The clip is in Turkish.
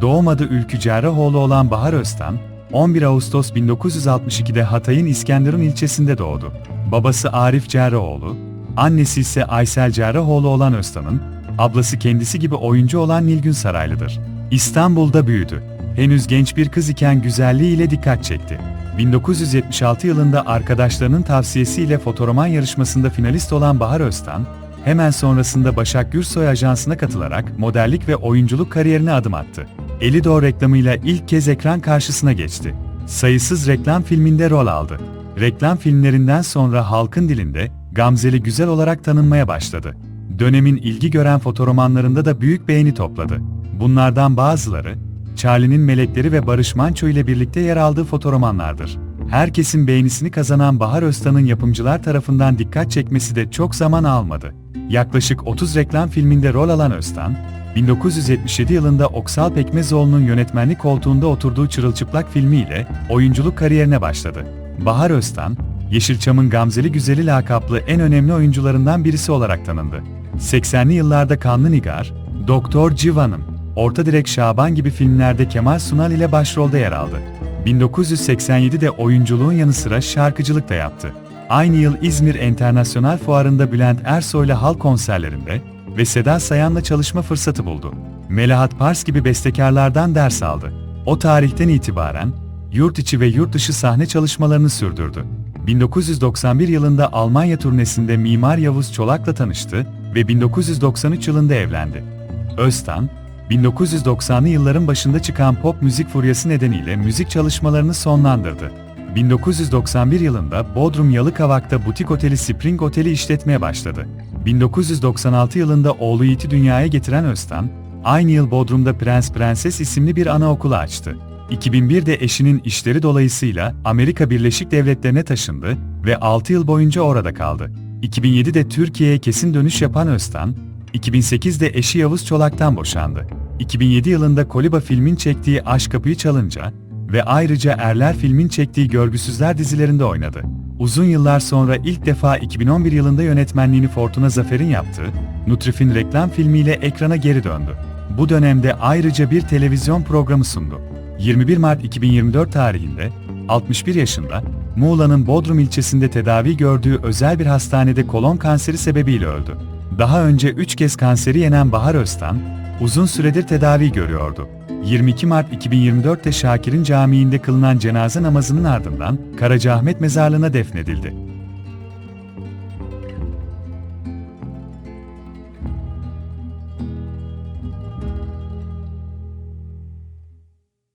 Doğum adı Ülkü Cerrahoğlu olan Bahar Öztan, 11 Ağustos 1962'de Hatay'ın İskenderun ilçesinde doğdu. Babası Arif Cerrahoğlu, annesi ise Aysel Cerrahoğlu olan Öztan'ın, ablası kendisi gibi oyuncu olan Nilgün Saraylı'dır. İstanbul'da büyüdü. Henüz genç bir kız iken güzelliğiyle dikkat çekti. 1976 yılında arkadaşlarının tavsiyesiyle fotoroman yarışmasında finalist olan Bahar Öztan, hemen sonrasında Başak Gürsoy Ajansı'na katılarak modellik ve oyunculuk kariyerine adım attı. Elido reklamıyla ilk kez ekran karşısına geçti. Sayısız reklam filminde rol aldı. Reklam filmlerinden sonra halkın dilinde Gamzeli Güzel olarak tanınmaya başladı. Dönemin ilgi gören fotoromanlarında da büyük beğeni topladı. Bunlardan bazıları, Charlie'nin Melekleri ve Barış Manço ile birlikte yer aldığı fotoromanlardır. Herkesin beğenisini kazanan Bahar Öztan'ın yapımcılar tarafından dikkat çekmesi de çok zaman almadı. Yaklaşık 30 reklam filminde rol alan Öztan, 1977 yılında Oksal Pekmezoğlu'nun yönetmenlik koltuğunda oturduğu Çırılçıplak filmiyle oyunculuk kariyerine başladı. Bahar Öztan, Yeşilçam'ın Gamzeli Güzeli lakaplı en önemli oyuncularından birisi olarak tanındı. 80'li yıllarda Kanlı Nigar, Doktor Civan'ım, Orta Direk Şaban gibi filmlerde Kemal Sunal ile başrolde yer aldı. 1987'de oyunculuğun yanı sıra şarkıcılık da yaptı. Aynı yıl İzmir Enternasyonel Fuarı'nda Bülent Ersoy'la halk konserlerinde ve Seda Sayan'la çalışma fırsatı buldu. Melahat Pars gibi bestekarlardan ders aldı. O tarihten itibaren yurt içi ve yurt dışı sahne çalışmalarını sürdürdü. 1991 yılında Almanya turnesinde Mimar Yavuz Çolak'la tanıştı ve 1993 yılında evlendi. Öztan, 1990'lı yılların başında çıkan pop müzik furyası nedeniyle müzik çalışmalarını sonlandırdı. 1991 yılında Bodrum Yalıkavak'ta butik oteli Spring Oteli işletmeye başladı. 1996 yılında oğlu Yiğit'i dünyaya getiren Öztan, aynı yıl Bodrum'da Prens Prenses isimli bir anaokulu açtı. 2001'de eşinin işleri dolayısıyla Amerika Birleşik Devletleri'ne taşındı ve 6 yıl boyunca orada kaldı. 2007'de Türkiye'ye kesin dönüş yapan Öztan, 2008'de eşi Yavuz Çolak'tan boşandı. 2007 yılında Koliba filmin çektiği Aşk Kapıyı Çalınca ve ayrıca Erler filmin çektiği Görgüsüzler dizilerinde oynadı. Uzun yıllar sonra ilk defa 2011 yılında yönetmenliğini Fortuna Zafer'in yaptığı Nutrif'in reklam filmiyle ekrana geri döndü. Bu dönemde ayrıca bir televizyon programı sundu. 21 Mart 2024 tarihinde 61 yaşında Muğla'nın Bodrum ilçesinde tedavi gördüğü özel bir hastanede kolon kanseri sebebiyle öldü. Daha önce 3 kez kanseri yenen Bahar Öztan, uzun süredir tedavi görüyordu. 22 Mart 2024'te Şakir'in camiinde kılınan cenaze namazının ardından Karacaahmet mezarlığına defnedildi.